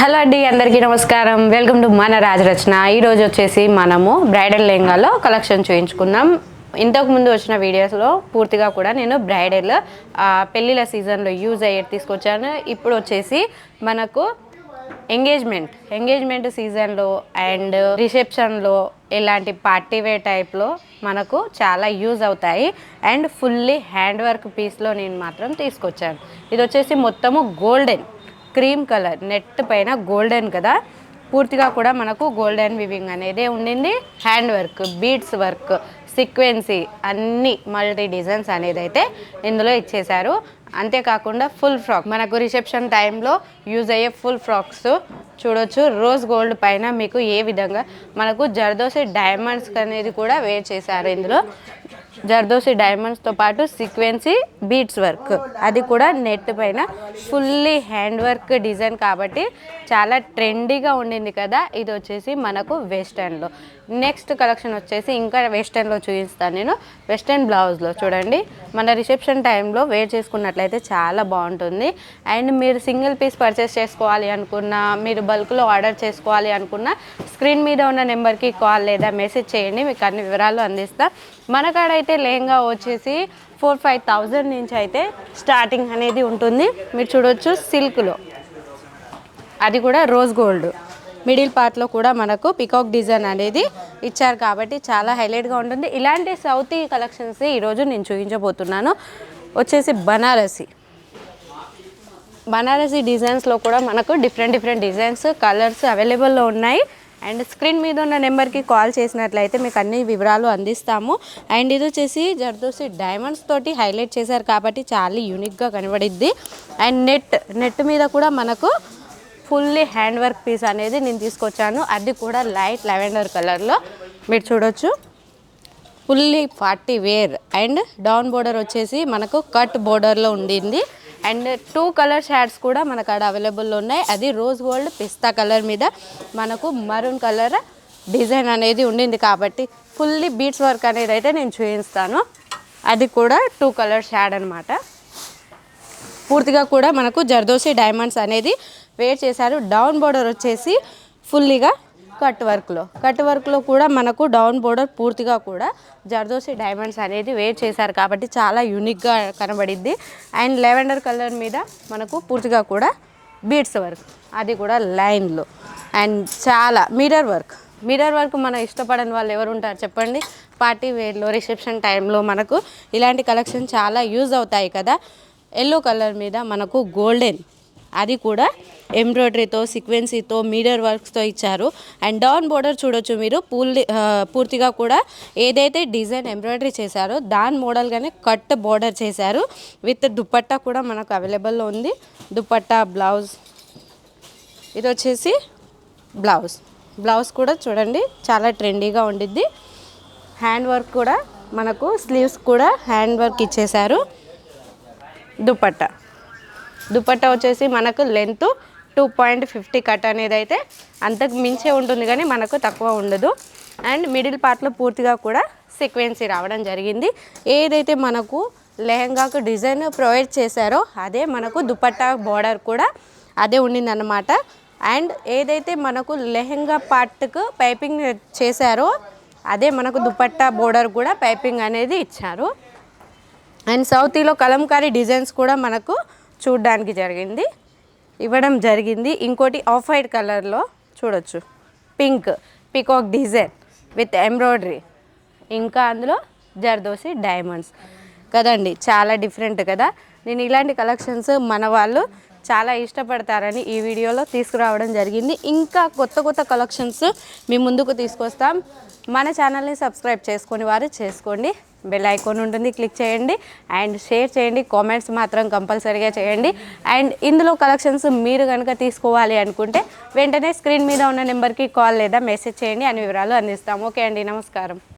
Hello అండి అందరికీ నమస్కారం. వెల్కమ్ టు మన రాజరచన. ఈరోజు వచ్చేసి మనము బ్రైడల్ లెహంగాలో కలెక్షన్ చూయించుకుందాం ఇంతకుముందు వచ్చిన వీడియోస్లో పూర్తిగా కూడా నేను బ్రైడల్ పెళ్ళిళ్ళ సీజన్లో యూజ్ అయ్యేది తీసుకొచ్చాను. ఇప్పుడు వచ్చేసి మనకు ఎంగేజ్మెంట్ ఎంగేజ్మెంట్ సీజన్లో అండ్ రిసెప్షన్లో ఇలాంటి పార్టీ వేర్ టైప్లో మనకు చాలా యూజ్ అవుతాయి. అండ్ ఫుల్లీ హ్యాండ్ వర్క్ పీస్లో నేను మాత్రం తీసుకొచ్చాను. ఇది వచ్చేసి మొత్తము గోల్డెన్. క్రీమ్ కలర్ నెట్ పైన గోల్డెన్ కదా? పూర్తిగా కూడా మనకు గోల్డెన్ వివింగ్ అనేది ఉండింది. Hand work beads work sequins అన్ని మల్టీ డిజైన్స్ అనేది అయితే ఇందులో ఇచ్చేశారు. అంతేకాకుండా ఫుల్ ఫ్రాక్ మనకు రిసెప్షన్ టైంలో యూజ్ అయ్యే ఫుల్ ఫ్రాక్స్ చూడొచ్చు. రోజ్ గోల్డ్ పైన మీకు ఏ విధంగా మనకు జర్దోసి డైమండ్స్ అనేది కూడా వేర్ చేశారు ఇందులో. జర్దోసి డైమండ్స్తో పాటు సీక్వెన్సీ బీట్స్ వర్క్. అది కూడా నెట్ పైన ఫుల్లీ హ్యాండ్ వర్క్ డిజైన్ కాబట్టి చాలా ట్రెండీగా ఉండింది కదా. ఇది వచ్చేసి మనకు వెస్టర్న్లో. నెక్స్ట్ కలెక్షన్ వచ్చేసి ఇంకా వెస్టర్న్లో చూపిస్తాను నేను. వెస్టర్న్ బ్లౌజ్లో చూడండి. మన రిసెప్షన్ టైంలో వేర్ చేసుకున్నట్లయితే చాలా బాగుంటుంది. అండ్ మీరు సింగిల్ పీస్ పర్చేస్ చేసుకోవాలి అనుకున్నా మీరు బల్క్లో ఆర్డర్ చేసుకోవాలి అనుకున్నా స్క్రీన్ మీద ఉన్న నెంబర్కి కాల్ లేదా మెసేజ్ చేయండి మీకు అన్ని వివరాలు అందిస్తా. మన కాడ అయితే వచ్చేసి ఫోర్ ఫైవ్ థౌజండ్ నుంచి అయితే స్టార్టింగ్ అనేది ఉంటుంది. మీరు చూడొచ్చు సిల్క్లో అది కూడా రోజ్ గోల్డ్ మిడిల్ పార్ట్లో కూడా మనకు పికాక్ డిజైన్ అనేది ఇచ్చారు కాబట్టి చాలా హైలైట్గా ఉంటుంది. ఇలాంటి సౌత్ కలెక్షన్స్ ఈరోజు నేను చూపించబోతున్నాను. వచ్చేసి బనారసి. బనారసి డిజైన్స్లో కూడా మనకు డిఫరెంట్ డిఫరెంట్ డిజైన్స్ కలర్స్ అవైలబుల్లో ఉన్నాయి. అండ్ స్క్రీన్ మీద ఉన్న నెంబర్కి కాల్ చేసినట్లయితే మీకు అన్ని వివరాలు అందిస్తాము. అండ్ ఇది వచ్చేసి జర్దోసి డైమండ్స్ తోటి హైలైట్ చేశారు కాబట్టి చాలా యూనిక్గా కనబడిద్ది. అండ్ నెట్ నెట్ మీద కూడా మనకు ఫుల్లీ హ్యాండ్ వర్క్ పీస్ అనేది నేను తీసుకొచ్చాను. అది కూడా లైట్ లెవెండర్ కలర్లో. మీరు చూడొచ్చు. Fully party wear. And down border వచ్చేసి మనకు కట్ బోర్డర్లో ఉండింది. అండ్ టూ కలర్ షాడ్స్ కూడా మనకు అక్కడ అవైలబుల్లో ఉన్నాయి. అది రోజ్ గోల్డ్ పిస్తా కలర్ మీద మనకు మరూన్ కలర్ డిజైన్ అనేది ఉండింది కాబట్టి ఫుల్లీ బీట్స్ వర్క్ అనేది అయితే నేను చూపిస్తాను. అది కూడా టూ కలర్ షాడ్ అనమాట పూర్తిగా కూడా మనకు జర్దోసి డైమండ్స్ అనేది వేర్ చేశారు. డౌన్ బోర్డర్ వచ్చేసి ఫుల్లీగా కట్ వర్క్లో. కట్ వర్క్లో కూడా మనకు డౌన్ బోర్డర్ పూర్తిగా కూడా జర్దోసి డైమండ్స్ అనేది వేర్ చేశారు కాబట్టి చాలా యూనిక్గా కనబడిద్ది అండ్ లెవెండర్ కలర్ మీద మనకు పూర్తిగా కూడా బీడ్స్ వర్క్. అది కూడా లైన్లో. అండ్ చాలా మిరర్ వర్క్. మిరర్ వర్క్ మన ఇష్టపడని వాళ్ళు ఎవరు ఉంటారు చెప్పండి? పార్టీ వేర్లో రిసెప్షన్ టైంలో మనకు ఇలాంటి కలెక్షన్ చాలా యూజ్ అవుతాయి కదా. ఎల్లో కలర్ మీద మనకు గోల్డెన్ అది కూడా ఎంబ్రాయిడరీతో సీక్వెన్సీతో మీడర్ వర్క్స్తో ఇచ్చారు. అండ్ డౌన్ బోర్డర్ చూడొచ్చు మీరు. పూర్తి పూర్తిగా కూడా ఏదైతే డిజైన్ ఎంబ్రాయిడరీ చేశారో దాని మోడల్గానే కట్ బోర్డర్ చేశారు. విత్ దుపట్టా కూడా మనకు అవైలబుల్లో ఉంది. దుపట్టా బ్లౌజ్. ఇది వచ్చేసి బ్లౌజ్. బ్లౌజ్ కూడా చూడండి చాలా ట్రెండీగా ఉండిద్ది. హ్యాండ్ వర్క్ కూడా మనకు స్లీవ్స్ కూడా హ్యాండ్ వర్క్ ఇచ్చేశారు. దుపట్టా. దుపట్టా వచ్చేసి మనకు length two point fifty cut అనేది అయితే అంతకు మించే ఉంటుంది కానీ మనకు తక్కువ ఉండదు. అండ్ మిడిల్ పార్ట్లో పూర్తిగా కూడా సీక్వెన్సీ రావడం జరిగింది. ఏదైతే మనకు లెహంగాకు డిజైన్ ప్రొవైడ్ చేశారో అదే మనకు దుపట్టా బార్డర్ కూడా అదే ఉండిందన్నమాట. అండ్ ఏదైతే మనకు లెహంగా పార్ట్కు పైపింగ్ చేశారో అదే మనకు దుపట్టా బోర్డర్ కూడా పైపింగ్ అనేది ఇచ్చారు. అండ్ సౌతీలో కలంకారీ డిజైన్స్ కూడా మనకు చూడడానికి జరిగింది. ఇవ్వడం జరిగింది. ఇంకోటి ఆఫ్ వైట్ కలర్లో చూడొచ్చు. Pink peacock design with embroidery. ఇంకా అందులో జర్దోసి డైమండ్స్. కదండి చాలా డిఫరెంట్ కదా? నేను ఇలాంటి కలెక్షన్స్ మన వాళ్ళు చాలా ఇష్టపడతారని ఈ వీడియోలో తీసుకురావడం జరిగింది. ఇంకా కొత్త కొత్త కలెక్షన్స్ మీ ముందుకు తీసుకొస్తాం. మన ఛానల్ని సబ్స్క్రైబ్ చేసుకొని వారు చేసుకోండి. బెల్ ఐకాన్ ఉంటుంది క్లిక్ చేయండి. అండ్ షేర్ చేయండి. కామెంట్స్ మాత్రం కంపల్సరీగా చేయండి. అండ్ ఇందులో కలెక్షన్స్ మీరు కనుక తీసుకోవాలి అనుకుంటే వెంటనే స్క్రీన్ మీద ఉన్న నెంబర్కి కాల్ లేదా మెసేజ్ చేయండి. అన్ని వివరాలు అందిస్తాం. ఓకే అండి నమస్కారం.